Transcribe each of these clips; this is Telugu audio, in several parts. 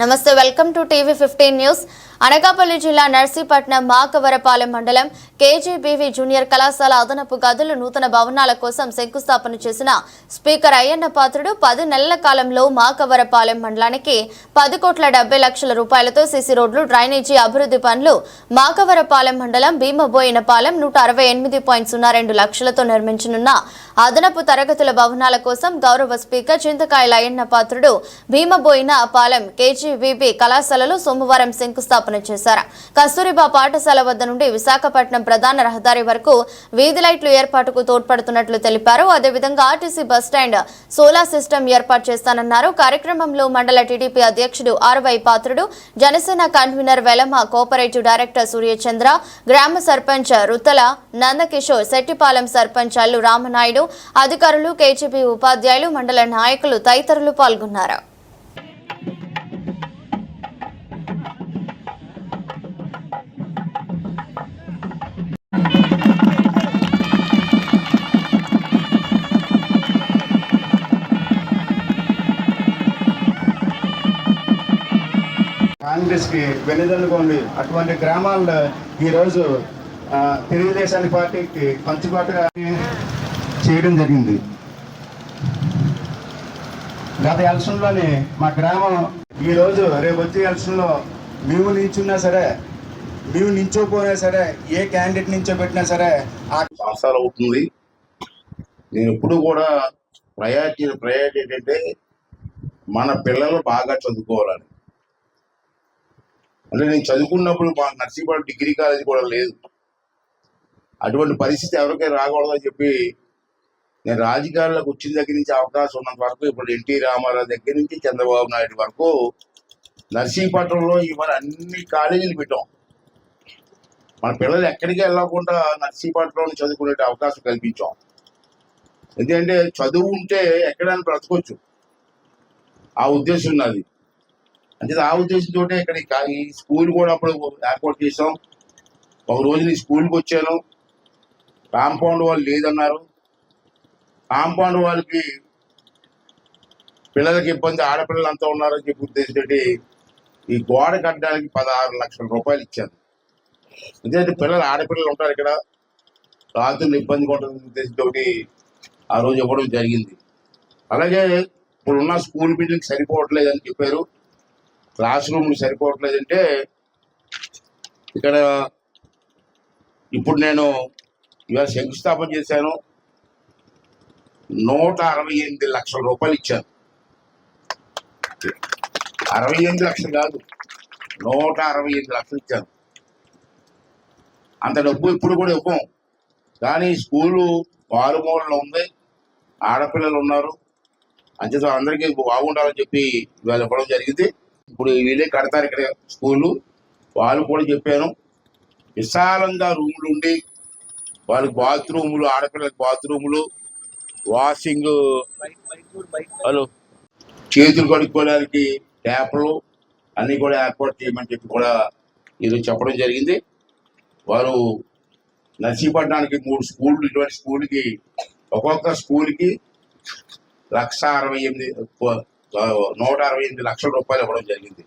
నమస్తే welcome to TV fifteen news. Anakapalli జిల్లా నర్సీపట్నం మాకవరపాలెం మండలం కేజీబీవీ జూనియర్ కళాశాల అదనపు గదులు నూతన భవనాల కోసం శంకుస్థాపన చేసిన స్పీకర్ అయ్యన్న పాత్రుడు పది నెలల కాలంలో మాకవరపాలెం మండలానికి పది కోట్ల డెబ్బై లక్షల రూపాయలతో సీసీ రోడ్లు డ్రైనేజీ అభివృద్ధి పనులు మాకవరపాలెం మండలం భీమబోయినపాలెం నూట అరవై ఎనిమిది పాయింట్ సున్నా రెండు లక్షలతో నిర్మించనున్న అదనపు తరగతుల భవనాల కోసం గౌరవ స్పీకర్ చింతకాయల అయ్యన్న పాత్రుడు భీమబోయిన పాలెం కేజీబీబీ కళాశాలలో సోమవారం శంకుస్థాపన చేశారు. కస్తూరిబా పాఠశాల వద్ద నుండి విశాఖపట్నం ప్రధాన రహదారి వరకు వీధి లైట్లు ఏర్పాటుకు తోడ్పడుతున్నట్లు తెలిపారు. అదేవిధంగా ఆర్టీసీ బస్టాండ్ సోలార్ సిస్టమ్ ఏర్పాటు చేస్తానన్నారు. కార్యక్రమంలో మండల టీడీపీ అధ్యక్షుడు RY Patrudu Janasena convenor Velama cooperative director Suryachandra గ్రామ సర్పంచ్ రుతల నందకిషోర్ శెట్టిపాలెం సర్పంచ్ అల్లు రామనాయుడు అధికారులు కేజీపీ ఉపాధ్యాయులు మండల నాయకులు తదితరులు పాల్గొన్నారు. కాంగ్రెస్కి అటువంటి గ్రామాల్లో ఈరోజు ఆ, తెలుగుదేశాన్ని పార్టీకి పంచుబాటుగా చేయడం జరిగింది. గత ఎలక్షన్లోనే మా గ్రామం ఈరోజు రేపు వచ్చే ఎలక్షన్లో మేము నించున్నా సరే మేము నించోపోయినా సరే ఏ క్యాండిడేట్ నించో పెట్టినా సరే ఆ సంవత్సరాలు అవుతుంది. నేను ఎప్పుడు కూడా ప్రయారిటీ ప్రయారిటీ ఏంటంటే మన పిల్లలు బాగా చదువుకోవాలని అంటే నేను చదువుకున్నప్పుడు మా నర్సీపాడు డిగ్రీ కాలేజ్ కూడా లేదు. అటువంటి పరిస్థితి ఎవరికైనా రాకూడదని చెప్పి నేను రాజకీయాల్లోకి వచ్చిన దగ్గర నుంచి అవకాశం ఉన్నంత వరకు ఇప్పుడు ఎన్టీ రామారావు దగ్గర నుంచి చంద్రబాబు నాయుడు వరకు నర్సీపట్నంలో ఇవాళ అన్ని కాలేజీలు పెట్టాం. మన పిల్లలు ఎక్కడికి వెళ్ళకుండా నర్సీపట్నంలో చదువుకునే అవకాశం కల్పించాం. ఎందుకంటే చదువు ఉంటే ఎక్కడైనా బ్రతకొచ్చు. ఆ ఉద్దేశం ఉన్నది అంటే ఆ ఉద్దేశంతో ఇక్కడ ఈ స్కూల్ కూడా అప్పుడు ఏర్పాటు చేసాం ఒక రోజు నేను స్కూల్కి వచ్చాను. కాంపౌండ్ వాళ్ళు లేదన్నారు. కాంపౌండ్ వాళ్ళకి పిల్లలకి ఇబ్బంది ఆడపిల్లలు అంతా ఉన్నారని చెప్పి ఉద్దేశంతో ఈ గోడ కట్టడానికి పదహారు లక్షల రూపాయలు ఇచ్చాను ఎందుకంటే పిల్లలు ఆడపిల్లలు ఉంటారు ఇక్కడ. రాత్రులు ఇబ్బంది ఉంటుంది ఉద్దేశంతో ఆ రోజు ఇవ్వడం జరిగింది. అలాగే ఇప్పుడున్న స్కూల్ బిల్డింగ్ సరిపోవట్లేదని చెప్పారు. క్లాస్ రూమ్లు సరిపోవట్లేదంటే ఇక్కడ ఇప్పుడు నేను ఇవాళ శంకుస్థాపన చేశాను. నూట అరవై ఎనిమిది లక్షల రూపాయలు ఇచ్చాను. అరవై ఎనిమిది లక్షలు కాదు నూట అరవై ఎనిమిది లక్షలు ఇచ్చాను. అంత డబ్బు ఇప్పుడు కూడా ఇవ్వం. కానీ స్కూలు మారుమూలలో ఉంది ఆడపిల్లలు ఉన్నారు. అంతే అందరికీ బాగుండాలని చెప్పి ఇవాళ ఇవ్వడం జరిగింది. ఇప్పుడు వీళ్ళే కడతారు ఇక్కడ స్కూలు. వాళ్ళు కూడా చెప్పాను విశాలంగా రూములు ఉండి వాళ్ళకి బాత్రూములు ఆడపిల్లలకి బాత్రూములు వాషింగ్ హలో చేతులు కడుక్కోవడానికి ట్యాప్లు అన్నీ కూడా ఏర్పాటు చేయమని చెప్పి కూడా ఈరోజు చెప్పడం జరిగింది. వారు నర్సీపట్నానికి మూడు స్కూళ్ళు ఇటువంటి స్కూల్కి ఒక్కొక్క స్కూల్కి లక్ష అరవై ఎనిమిది నూట అరవై ఎనిమిది లక్షల రూపాయలు ఇవ్వడం జరిగింది.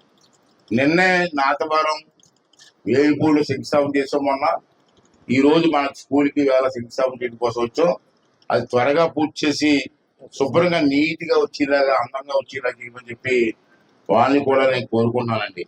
నిన్నే నాతవరం వేలుపూలు శంకుస్థాపన చేసాం మొన్న ఈరోజు మన స్కూల్కి వేళ శంకుస్థాపన చేయడం కోసం వచ్చాం. అది త్వరగా పూర్తి చేసి శుభ్రంగా నీట్గా వచ్చేలాగా అందంగా వచ్చేలాగా చేయమని చెప్పి వాళ్ళని కూడా నేను కోరుకుంటున్నానండి.